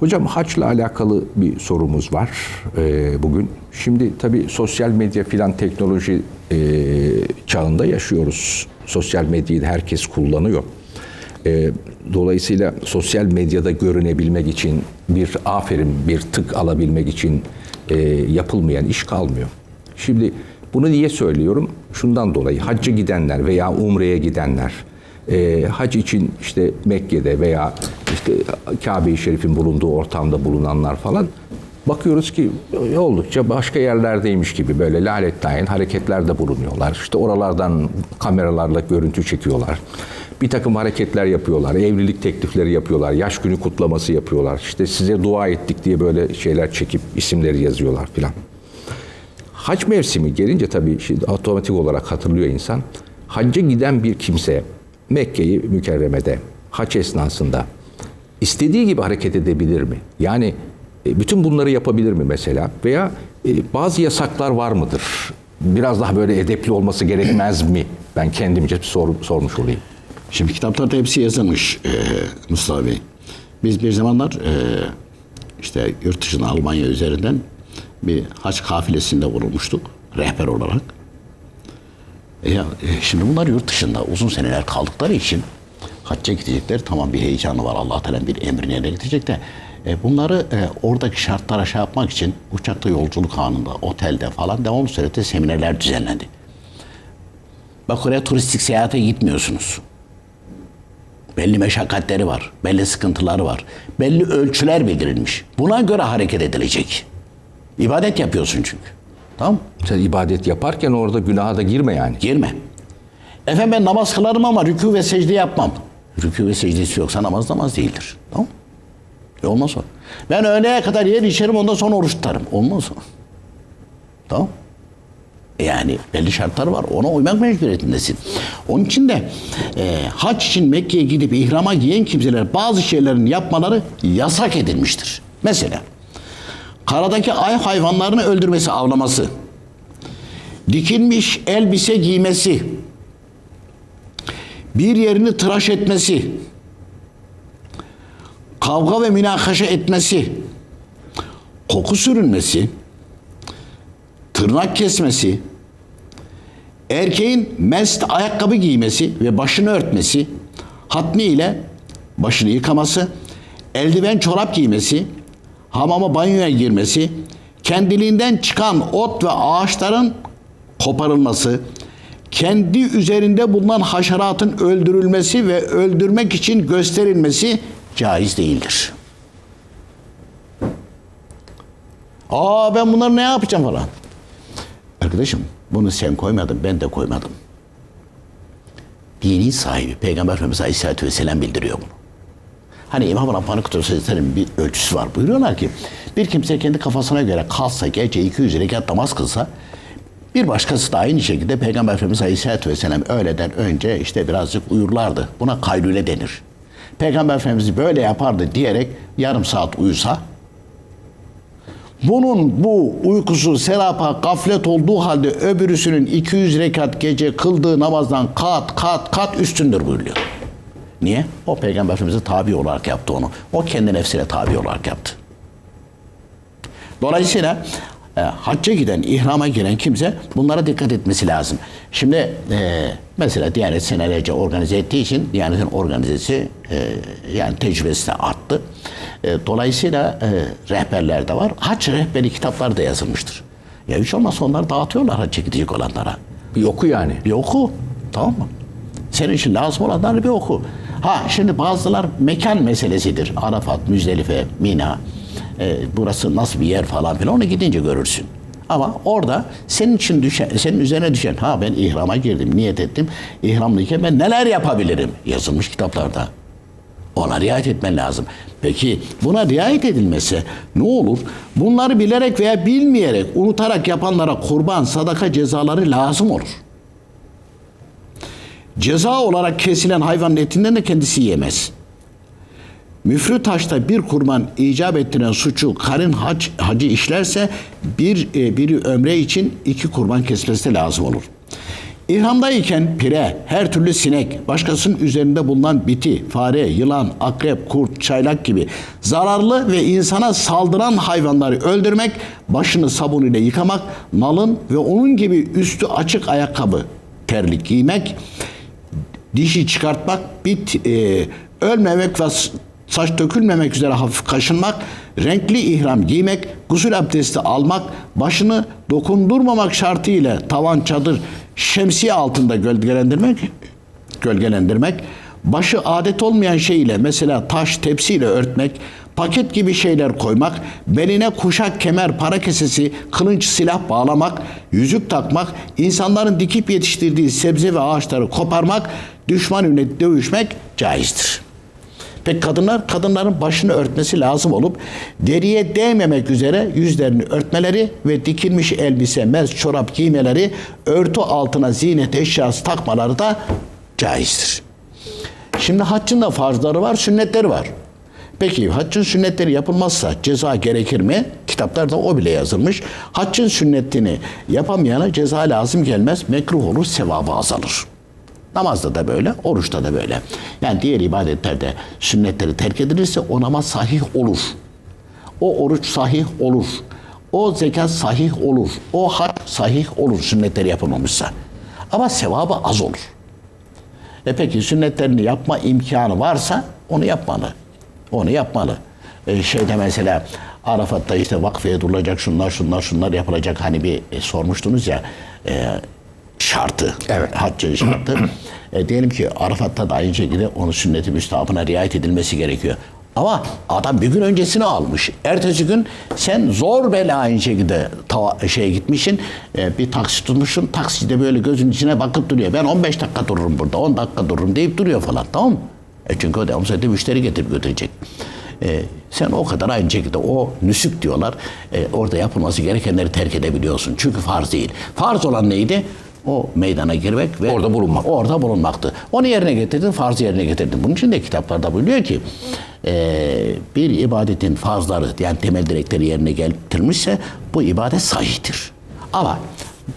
Hocam haçla alakalı bir sorumuz var e, bugün. Şimdi tabii sosyal medya filan teknoloji e, çağında yaşıyoruz. Sosyal medyayı herkes kullanıyor. E, dolayısıyla sosyal medyada görünebilmek için bir aferin, bir tık alabilmek için e, yapılmayan iş kalmıyor. Şimdi bunu niye söylüyorum? Şundan dolayı hacca gidenler veya umreye gidenler, e, hac için işte Mekke'de veya işte Kabe-i Şerif'in bulunduğu ortamda bulunanlar falan bakıyoruz ki oldukça başka yerlerdeymiş gibi böyle lalettayin hareketlerde bulunuyorlar. İşte oralardan kameralarla görüntü çekiyorlar. Bir takım hareketler yapıyorlar, evlilik teklifleri yapıyorlar, yaş günü kutlaması yapıyorlar. İşte size dua ettik diye böyle şeyler çekip isimleri yazıyorlar filan. Hac mevsimi gelince tabii şimdi otomatik olarak hatırlıyor insan. Hacca giden bir kimse Mekke'yi mükerremede hac esnasında istediği gibi hareket edebilir mi? Yani e, bütün bunları yapabilir mi mesela? Veya e, bazı yasaklar var mıdır? Biraz daha böyle edepli olması gerekmez mi? Ben kendimce sor, sormuş olayım. Şimdi kitaplarda hepsi yazılmış e, Mustafa Bey. Biz bir zamanlar e, işte yurt dışına Almanya üzerinden bir haç kafilesinde vurulmuştuk rehber olarak. E, şimdi bunlar yurt dışında uzun seneler kaldıkları için hacca gidecekler. Tamam bir heyecanı var Allah Teala'nın bir emrine yerine gidecek de e, bunları e, oradaki şartlara şey yapmak için uçakta yolculuk anında, otelde falan devamlı surette seminerler düzenlendi. Bak oraya turistik seyahate gitmiyorsunuz. Belli meşakkatleri var, belli sıkıntıları var. Belli ölçüler bildirilmiş. Buna göre hareket edilecek. İbadet yapıyorsun çünkü. Tamam? Sen ibadet yaparken orada günaha da girme yani. Girme. Efendim ben namaz kılarım ama rükû ve secde yapmam. Rükû ve secdesi yoksa namaz namaz değildir. Tamam? E olmaz o. Ben öğleye kadar yer içerim ondan sonra oruç tutarım. Olmaz o. Tamam yani belli şartlar var. Ona uymak mecburiyetindesin. Onun için de e, hac için Mekke'ye gidip ihrama giyen kimseler bazı şeylerin yapmaları yasak edilmiştir. Mesela karadaki ay hayvanlarını öldürmesi, avlaması, dikilmiş elbise giymesi, bir yerini tıraş etmesi, kavga ve münakaşa etmesi, koku sürülmesi, tırnak kesmesi, erkeğin mest ayakkabı giymesi ve başını örtmesi, hatmi ile başını yıkaması, eldiven çorap giymesi, hamama banyoya girmesi, kendiliğinden çıkan ot ve ağaçların koparılması, kendi üzerinde bulunan haşeratın öldürülmesi ve öldürmek için gösterilmesi caiz değildir. Aa ben bunları ne yapacağım falan. Arkadaşım bunu sen koymadın ben de koymadım. Dinin sahibi Peygamber Efendimiz Aleyhisselatü Vesselam bildiriyor bunu. Hani İmam Rabbani Kutlusu'nun bir ölçüsü var. Buyuruyorlar ki bir kimse kendi kafasına göre kalsa gece 200 rekat namaz kılsa bir başkası da aynı şekilde Peygamber Efendimiz Aleyhisselatü Vesselam öğleden önce işte birazcık uyurlardı. Buna kaylule denir. Peygamber Efendimiz böyle yapardı diyerek yarım saat uyusa bunun bu uykusu serapa gaflet olduğu halde öbürüsünün 200 rekat gece kıldığı namazdan kat kat kat üstündür buyuruyor. Niye? O peygamber efendimize tabi olarak yaptı onu. O kendi nefsine tabi olarak yaptı. Dolayısıyla e, hacca giden, ihrama giren kimse bunlara dikkat etmesi lazım. Şimdi e, mesela Diyanet senelerce organize ettiği için Diyanet'in organizesi e, yani tecrübesi de arttı. E, dolayısıyla e, rehberler de var. Hac rehberi kitaplar da yazılmıştır. Ya hiç olmazsa onlar dağıtıyorlar hacca gidecek olanlara. Bir oku yani. Bir oku. Tamam mı? Senin için lazım olanları bir oku. Ha şimdi bazılar mekan meselesidir. Arafat, Müzdelife, Mina. E, burası nasıl bir yer falan filan onu gidince görürsün. Ama orada senin için düşen, senin üzerine düşen ha ben ihrama girdim, niyet ettim. İhramlıyken ben neler yapabilirim? Yazılmış kitaplarda. Ona riayet etmen lazım. Peki buna riayet edilmese ne olur? Bunları bilerek veya bilmeyerek, unutarak yapanlara kurban, sadaka cezaları lazım olur. Ceza olarak kesilen hayvanın etinden de kendisi yemez. Müfrü taşta bir kurban icap ettiren suçu karın hac, hacı işlerse bir e, biri ömre için iki kurban kesmesi de lazım olur. İhramdayken pire, her türlü sinek, başkasının üzerinde bulunan biti, fare, yılan, akrep, kurt, çaylak gibi zararlı ve insana saldıran hayvanları öldürmek, başını sabun ile yıkamak, nalın ve onun gibi üstü açık ayakkabı, terlik giymek, dişi çıkartmak, bit e, ölmemek ve saç dökülmemek üzere hafif kaşınmak, renkli ihram giymek, gusül abdesti almak, başını dokundurmamak şartıyla tavan, çadır, şemsiye altında gölgelendirmek, gölgelendirmek, başı adet olmayan şey ile mesela taş, tepsiyle örtmek, paket gibi şeyler koymak, beline kuşak, kemer, para kesesi, kılınç, silah bağlamak, yüzük takmak, insanların dikip yetiştirdiği sebze ve ağaçları koparmak, düşman önüne dövüşmek caizdir. Peki kadınlar, kadınların başını örtmesi lazım olup deriye değmemek üzere yüzlerini örtmeleri ve dikilmiş elbise, mez, çorap giymeleri, örtü altına ziynet eşyası takmaları da caizdir. Şimdi haccın da farzları var, sünnetleri var. Peki haccın sünnetleri yapılmazsa ceza gerekir mi? Kitaplarda o bile yazılmış. Haccın sünnetini yapamayana ceza lazım gelmez, mekruh olur, sevabı azalır. Namazda da böyle, oruçta da böyle. Yani diğer ibadetlerde sünnetleri terk edilirse o namaz sahih olur. O oruç sahih olur. O zekat sahih olur. O hac sahih olur sünnetleri yapılmamışsa. Ama sevabı az olur. E peki sünnetlerini yapma imkanı varsa onu yapmalı. Onu yapmalı. E şeyde mesela Arafat'ta işte vakfeye durulacak şunlar şunlar şunlar yapılacak hani bir e, sormuştunuz ya e, şartı. Evet. Haccın şartı. E, diyelim ki Arafat'ta da aynı şekilde onun sünneti müstahapına riayet edilmesi gerekiyor. Ama adam bir gün öncesini almış. Ertesi gün sen zor bela aynı şekilde ta, şeye gitmişsin. e, bir taksi tutmuşsun. Takside böyle gözün içine bakıp duruyor. Ben 15 dakika dururum burada. 10 dakika dururum deyip duruyor falan. Tamam mı? E çünkü o devamlı saatte müşteri getirip götürecek. E, sen o kadar aynı şekilde o nüsük diyorlar. E, orada yapılması gerekenleri terk edebiliyorsun. Çünkü farz değil. Farz olan neydi? O meydana girmek ve Orada bulunmak. Orada bulunmaktı. Onu yerine getirdin, farzı yerine getirdin. Bunun için de kitaplarda buyuruyor ki e, bir ibadetin farzları yani temel direkleri yerine getirilmişse bu ibadet sahihtir. Ama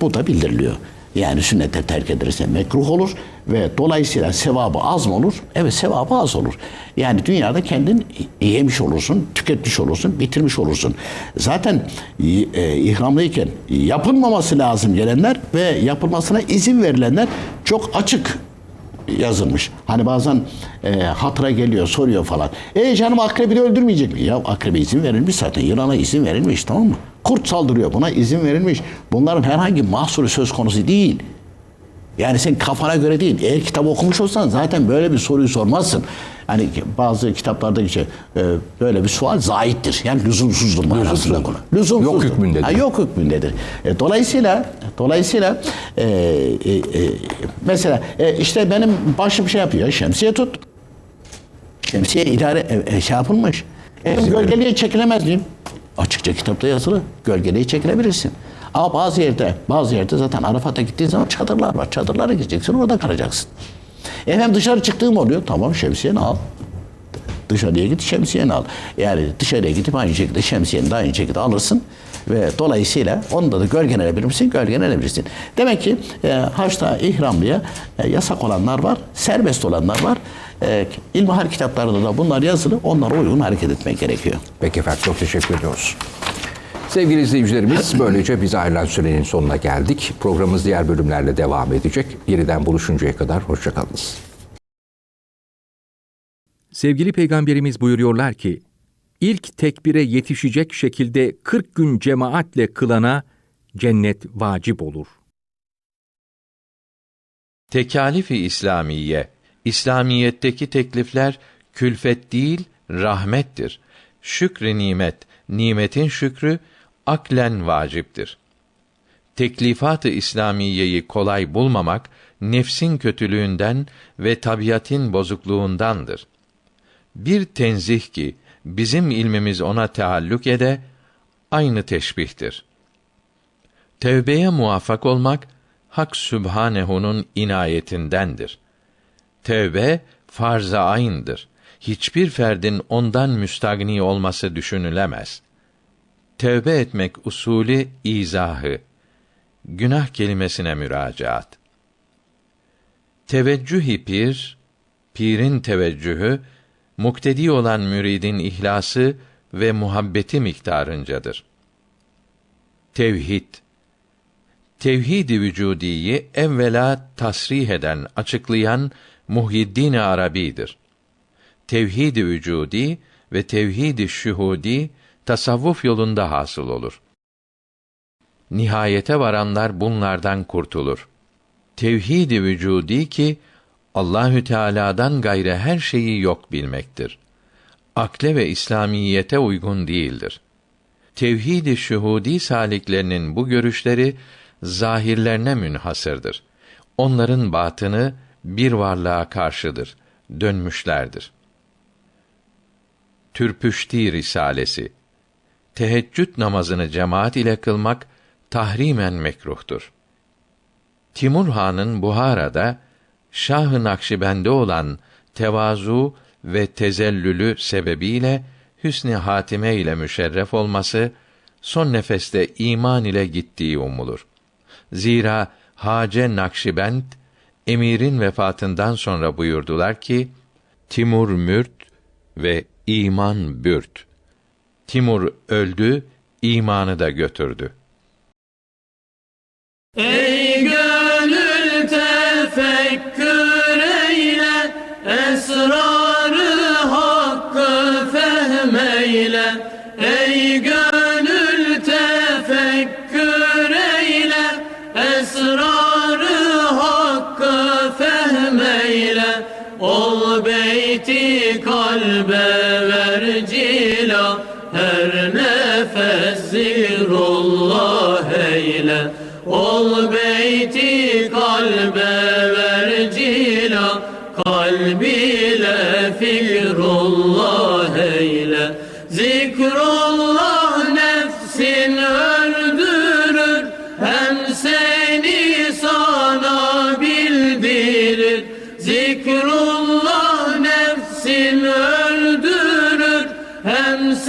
bu da bildiriliyor. Yani sünnetleri terk edilirse mekruh olur ve dolayısıyla sevabı az mı olur? Evet sevabı az olur. Yani dünyada kendin yemiş olursun, tüketmiş olursun, bitirmiş olursun. Zaten e, ihramlıyken yapılmaması lazım gelenler ve yapılmasına izin verilenler çok açık yazılmış. Hani bazen e, hatıra geliyor, soruyor falan. E canım akrebi de öldürmeyecek mi? Ya akrebe izin verilmiş zaten. Yılana izin verilmiş tamam mı? Kurt saldırıyor buna izin verilmiş. Bunların herhangi mahsuru söz konusu değil. Yani sen kafana göre değil. Eğer kitap okumuş olsan zaten böyle bir soruyu sormazsın. Hani bazı kitaplarda geçiyor. e, böyle bir sual zaittir. Yani lüzumsuzdur manasında konu. Lüzumsuzdur. Yok hükmündedir. Ha, yok hükmündedir. E, dolayısıyla dolayısıyla e, e, e, mesela e, işte benim başım şey yapıyor. Şemsiye tut. Şemsiye idare e, e, şey yapılmış. E, gölgeliğe çekilemez miyim? Açıkça kitapta yazılı. Gölgeliğe çekilebilirsin. Ama bazı yerde, bazı yerde zaten Arafat'a gittiğin zaman çadırlar var. Çadırlara gideceksin, orada kalacaksın. Efendim dışarı çıktığım oluyor. Tamam şemsiyeni al. Dışarıya git şemsiyeni al. Yani dışarıya gidip aynı şekilde şemsiyeni de aynı şekilde alırsın. Ve dolayısıyla onda da gölgelenebilir misin? Gölgelenebilirsin. Demek ki e, haçta ihramlıya e, yasak olanlar var, serbest olanlar var. E, İlmihal kitaplarında da bunlar yazılı. Onlara uygun hareket etmek gerekiyor. Peki efendim çok teşekkür ediyoruz. Sevgili izleyicilerimiz böylece biz ayrılan sürenin sonuna geldik. Programımız diğer bölümlerle devam edecek. Yeniden buluşuncaya kadar hoşçakalınız. Sevgili Peygamberimiz buyuruyorlar ki, ilk tekbire yetişecek şekilde 40 gün cemaatle kılana cennet vacip olur. Tekalif-i İslamiye, İslamiyetteki teklifler külfet değil, rahmettir. Şükr nimet, nimetin şükrü aklen vaciptir. Teklifat-ı İslamiyeyi kolay bulmamak nefsin kötülüğünden ve tabiatin bozukluğundandır. Bir tenzih ki bizim ilmimiz ona taalluk ede aynı teşbihtir. Tevbeye muvaffak olmak Hak Sübhanehu'nun inayetindendir. Tevbe farz-ı ayn'dır. Hiçbir ferdin ondan müstagni olması düşünülemez. Tevbe etmek usulü izahı. Günah kelimesine müracaat. Teveccüh-i pir, pirin teveccühü, muktedi olan müridin ihlası ve muhabbeti miktarıncadır. Tevhid Tevhid-i vücudiyi evvela tasrih eden, açıklayan Muhyiddin Arabi'dir. Tevhid-i vücudi ve tevhid-i şuhudi tasavvuf yolunda hasıl olur. Nihayete varanlar bunlardan kurtulur. Tevhid-i vücudi ki Allahü Teala'dan gayrı her şeyi yok bilmektir. Akle ve İslamiyete uygun değildir. Tevhid-i şuhudi saliklerinin bu görüşleri zahirlerine münhasırdır. Onların batını bir varlığa karşıdır, dönmüşlerdir. Türpüşti Risalesi Teheccüd namazını cemaat ile kılmak tahrimen mekruhtur. Timur Han'ın Buhara'da Şah-ı Nakşibende olan tevazu ve tezellülü sebebiyle hüsnü hatime ile müşerref olması son nefeste iman ile gittiği umulur. Zira Hace Nakşibend emirin vefatından sonra buyurdular ki Timur mürt ve iman bürt. Timur öldü, imanı da götürdü. Ey gönül tefekkür eyle, esrarı Ol beyti kalbe ver cila, her nefes zikrullah eyle. Ol beyti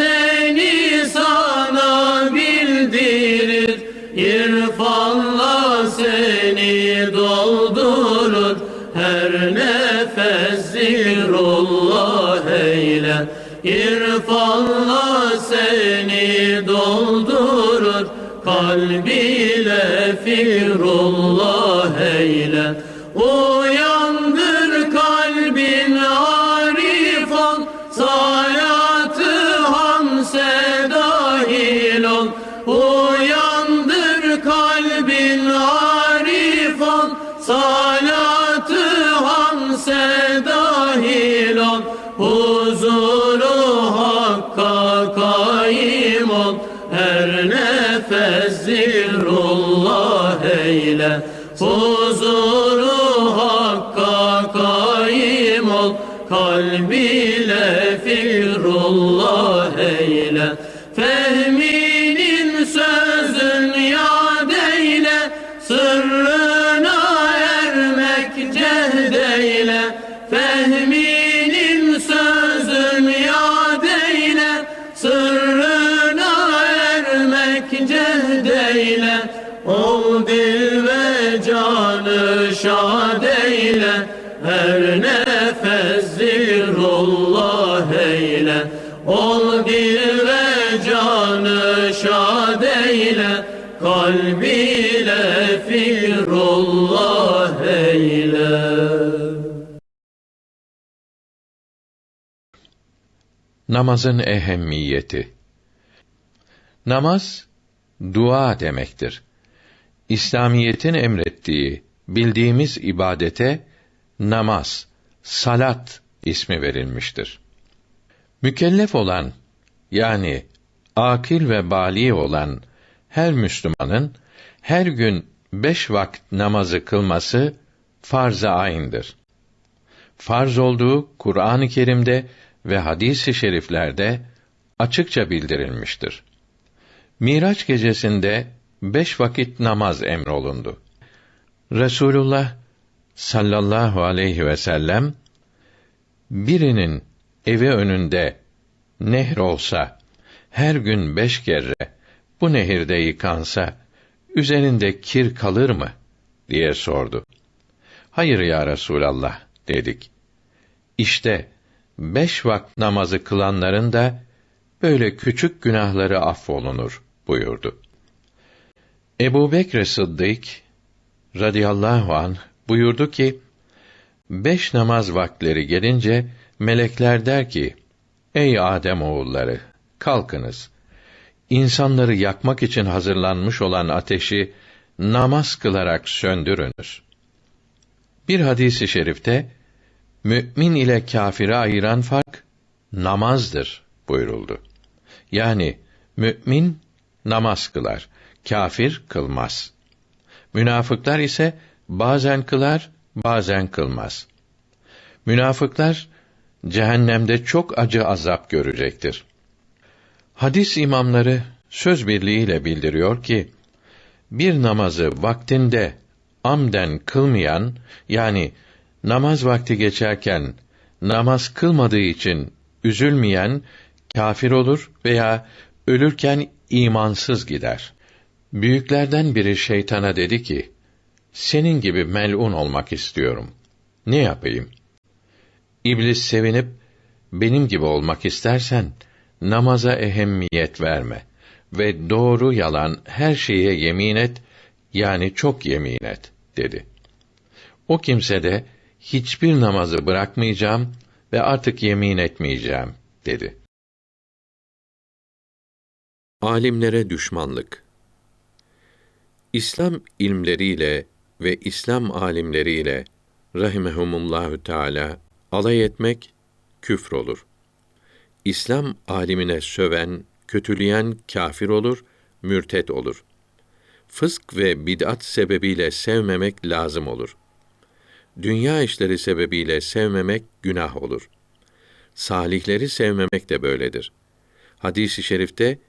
seni sana bildirir. İrfanla seni doldurur, her nefes zikrullah eyle. İrfanla seni doldurur, kalbiyle fikrullah eyle. Uyandır salatı hamse dahil ol. Huzuru hakka kaim ol, her nefes zikrullah eyle. Huzuru hakka kaim ol, kalbiyle fikrullah cehdeyle. Ol dil ve canı şad eyle, her nefes zikrullah eyle. Ol dil ve canı şad eyle, kalbiyle fikrullah eyle. Namazın ehemmiyeti. Namaz dua demektir. İslamiyetin emrettiği bildiğimiz ibadete namaz, salat ismi verilmiştir. Mükellef olan yani akil ve bali olan her Müslümanın her gün beş vakit namazı kılması farz-ı ayn'dır. farz olduğu Kur'an-ı Kerim'de ve hadis-i şeriflerde açıkça bildirilmiştir. Miraç gecesinde beş vakit namaz emrolundu. Resulullah sallallahu aleyhi ve sellem birinin evi önünde nehr olsa her gün beş kere bu nehirde yıkansa üzerinde kir kalır mı diye sordu. Hayır ya Resulallah dedik. İşte beş vakit namazı kılanların da böyle küçük günahları affolunur buyurdu. Ebu Bekr Sıddık radıyallahu an buyurdu ki, beş namaz vakleri gelince melekler der ki, ey Adem oğulları, kalkınız. İnsanları yakmak için hazırlanmış olan ateşi namaz kılarak söndürünüz. Bir hadisi şerifte mümin ile kâfiri ayıran fark namazdır buyuruldu. Yani mümin namaz kılar, kâfir kılmaz. Münafıklar ise bazen kılar, bazen kılmaz. Münafıklar cehennemde çok acı azap görecektir. Hadis imamları söz birliğiyle bildiriyor ki bir namazı vaktinde amden kılmayan yani namaz vakti geçerken namaz kılmadığı için üzülmeyen kâfir olur veya ölürken imansız gider. Büyüklerden biri şeytana dedi ki: Senin gibi melun olmak istiyorum. Ne yapayım? İblis sevinip benim gibi olmak istersen namaza ehemmiyet verme ve doğru yalan her şeye yemin et yani çok yemin et dedi. O kimse de hiçbir namazı bırakmayacağım ve artık yemin etmeyeceğim dedi. Alimlere düşmanlık İslam ilmleriyle ve İslam alimleriyle rahimehumullahü teala alay etmek küfür olur. İslam alimine söven, kötüleyen kâfir olur, mürtet olur. Fısk ve bid'at sebebiyle sevmemek lazım olur. Dünya işleri sebebiyle sevmemek günah olur. Salihleri sevmemek de böyledir. Hadis-i şerifte